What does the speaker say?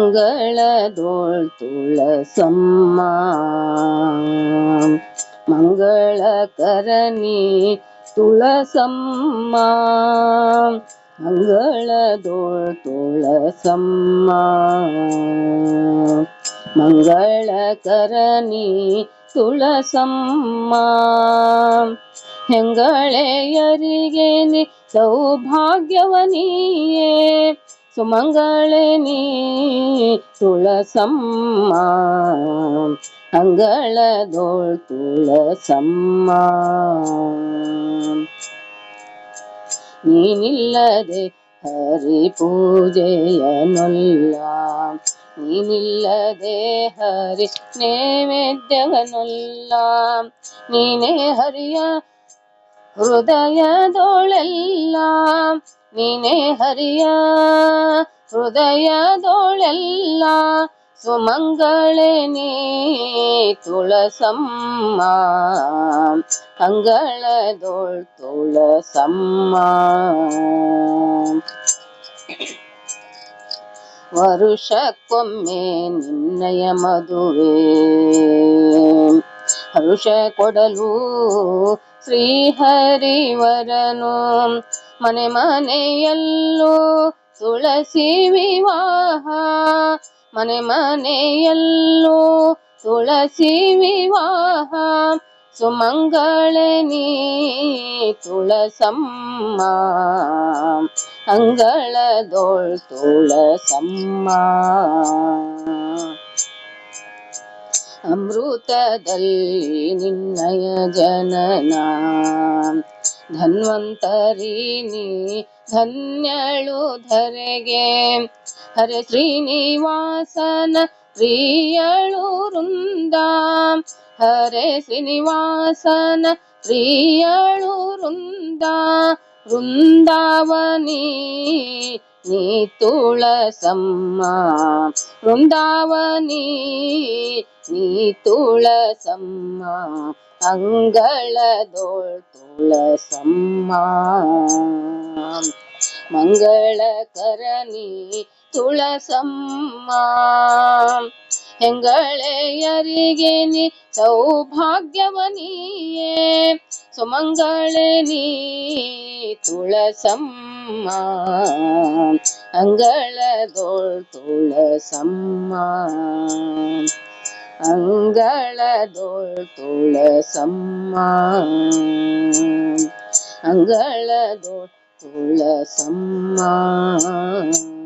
ಮಂಗಳದೋಳ್ ತುಳಸಮ್ಮ ಮಂಗಳ ತುಳಸಮ್ಮ ಮಂಗಳದೋಳ್ ತುಳಸಮ್ಮ ಮಂಗಳ ಕರಣಿ ತುಳಸಮ್ಮ ಹೆಂಗಳೆಯರಿಗೆ ಸೌಭಾಗ್ಯವನಿಯೇ சுமங்களே துளசம்மா அங்களதோள் துளசம்மா நீ நில்லதே ಹರಿ ಪೂಜೆಯನೊಲ್ಲ ನೀನಿಲ್ಲದೆ ಹರಿ ನೈವೇದ್ಯವನೊಲ್ಲ ನೀನೇ ಹರಿಯ ಹೃದಯದೊಳೆಲ್ಲ ನೀನೇ ಹರಿಯ ಹೃದಯದೊಳೆಲ್ಲ ನೇ ತುಳಸಮ್ಮ ಅಂಗಳದೋಳ್ ತುಳಸಮ್ಮ ವರುಷಕ್ಕೊಮ್ಮೆ ನಿನ್ನಯ ಮದುವೆ ಹರುಷ ಕೊಡಲು ಶ್ರೀಹರಿವರನು ಮನೆ ಮನೆಯಲ್ಲೂ ತುಳಸಿ ವಿವಾಹ ಮನೆ ಮನೆಯಲ್ಲೂ ತುಳಸಿ ವಿವಾಹ ಸುಮಂಗಳನಿ ತುಳಸಮ್ಮ ಅಂಗಳದೋಳ್ ತುಳಸಮ್ಮ ಅಮೃತದಲ್ಲಿ ನಿನ್ನಯ ಜನನ ಧನ್ವಂತರಿಣಿ ಧನ್ಯಳು ಧರೆಗೆ ಹರೆ ಶ್ರೀನಿವಾಸನ ಪ್ರಿಯಳು ವೃಂದ ಹರೆ ಶ್ರೀನಿವಾಸನ ಪ್ರಿಯಳು ವೃಂದ ವೃಂದಾವನಿ ನೀ ತುಳಸಮ್ಮ ವೃಂದಾವನಿ ನೀ ತುಳಸಮ್ಮ ಅಂಗಳದೋಳ್ ತುಳಸಮ್ಮ மங்களகரணி துளசம்மா எங்களே அருகே நீ சௌபாகியவனியே சுமங்களே நீ துளசம்மா சம்மா துளசம்மா அங்களதோள் துளசம்மா அங்களதோள் துளசம்மா அங்களதோள் சம்மா